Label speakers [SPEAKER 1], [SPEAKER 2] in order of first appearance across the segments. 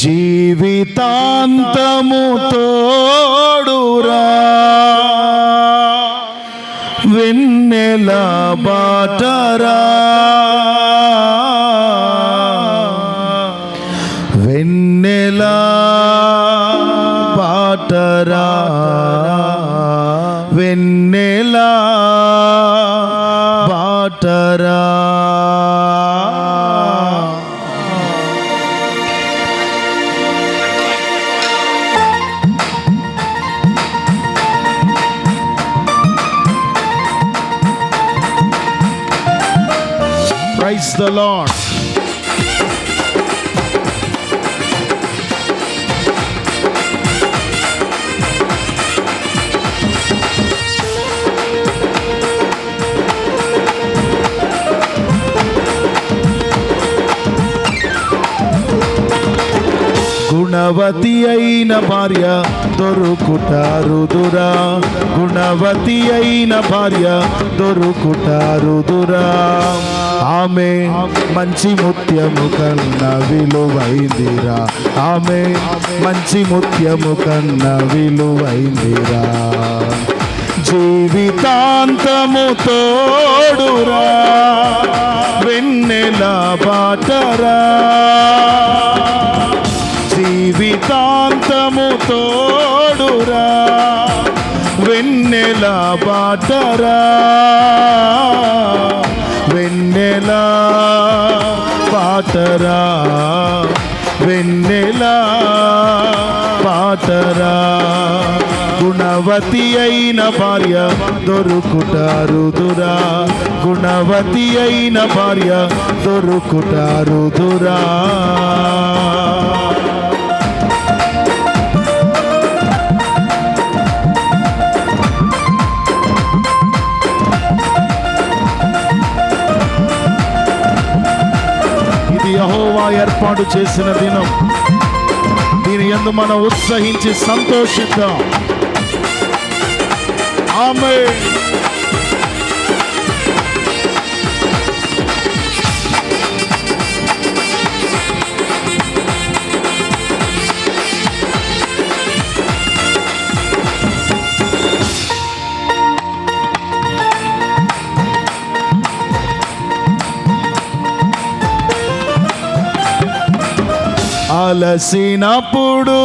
[SPEAKER 1] జీవితాంతము తోడురా. వెన్నెల బాటరా. Praise the Lord. గుణవతి అయిన భార్య దొరుకుటారుదురా గుణవతి అయిన భార్య దొరుకుటారుదురా ఆమె మంచి ముత్యము కన్న విలువైందిరా. ఆమె మంచి ముత్యము కన్న విలువైందిరా. జీవితాంతము తోడురా. వెన్నెల బాటరా. నిత్యము తోడురా వెన్నెల బాటరా. వెన్నెల పాటరా వెన్నెల పాటరా గుణవతి అయిన భార్య దొరుకుటారుదురా గుణవతి అయిన భార్య దొరుకుటారుదురా యహోవా ఏర్పాటు చేసిన దినం. దీని ఎందు మనం ఉత్సహించి సంతోషిద్దాం. ఆమె అలసినప్పుడు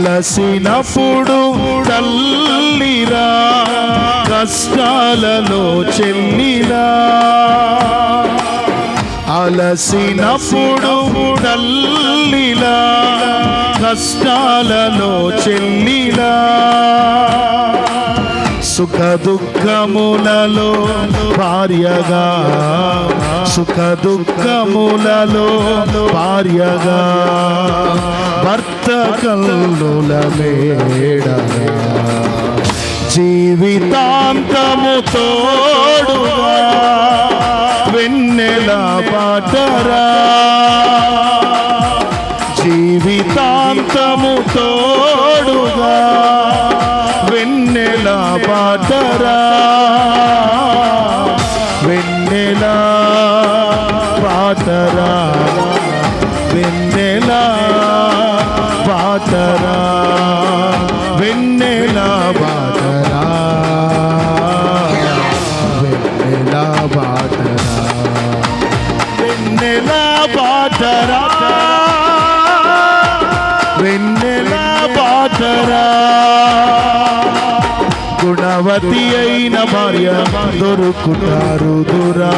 [SPEAKER 1] అలసినప్పుడు డల్లిరా కష్టాలలో చెల్లిరా. అలసినప్పుడు డల్లిలా కష్టాలలో చెల్లిలా సుఖ దుఃఖములలో భార్యగా సుఖ దుఃఖములలో భార్యగా భర్త కల్లుల మేడగా జీవితాంతముతో వెన్నెల పాటరా? వెన్నెల పాటరా? వెన్నెల పాటరా? వెన్నెల పాటరా? వెన్నెల పాటరా? వెన్నెల బాటరా వెన్నెల గుణవతి అయిన భార్య దొరుకుతారు దురా.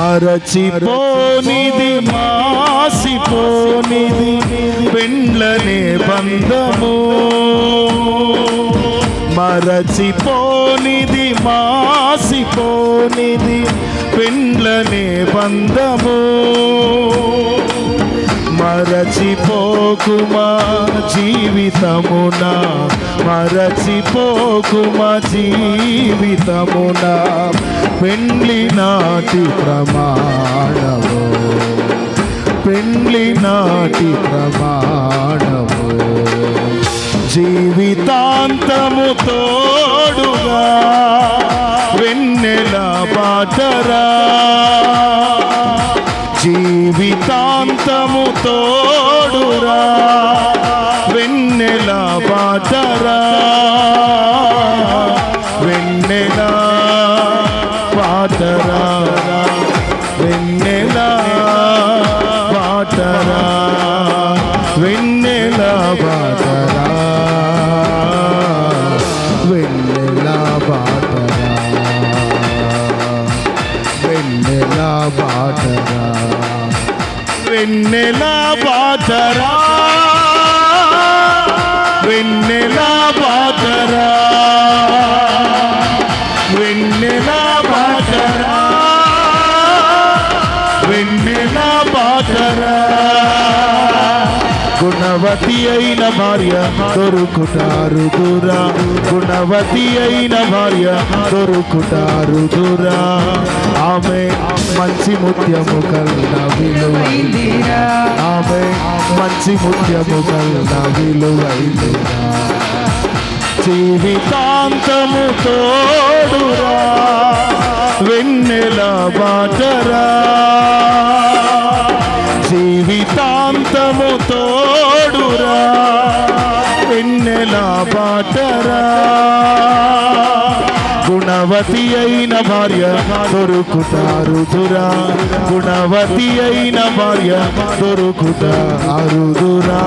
[SPEAKER 1] మరచిపోనిది మాసిపోనిది పెండ్లనే బంధము. మరచిపోనిది మాసిపోనిది పెండ్లనే బంధము. మరచిపోకుమా జీవితమున? మరచిపోకుమా జీవితమున? పెండ్లి నాటి ప్రమాణము. పెండ్లి నాటి ప్రమాణము. జీవితాంతము తోడుగా వెన్నెల పాటరా? తోడురా వెన్నెల బాటరా వెన్నెల బాటరా వెన్నెల బాటరా వెన్నెల బాటరా వెన్నెల బాటరా వెన్నెల బాటరా వెన్నెల బాతరా వెన్నెల బాతరా వెన్నెల బాతరా వెన్నెల బాతరా గుణవతి అయిన భార్య దొరుకుతారు దూరా. గుణవతి అయిన భార్య దొరుకుతారు దూరా. మంచి ముత్యము కల్ల విలువైందిరా ఆమె మంచి ముత్యము కల్ల విలువైందిరా జీవితాంతము తోడురా. వెన్నెల బాటరా గుణవతి అయిన భార్య దొరుకుతారు దురా. గుణవతి అయిన భార్య దొరుకుతారు దురా.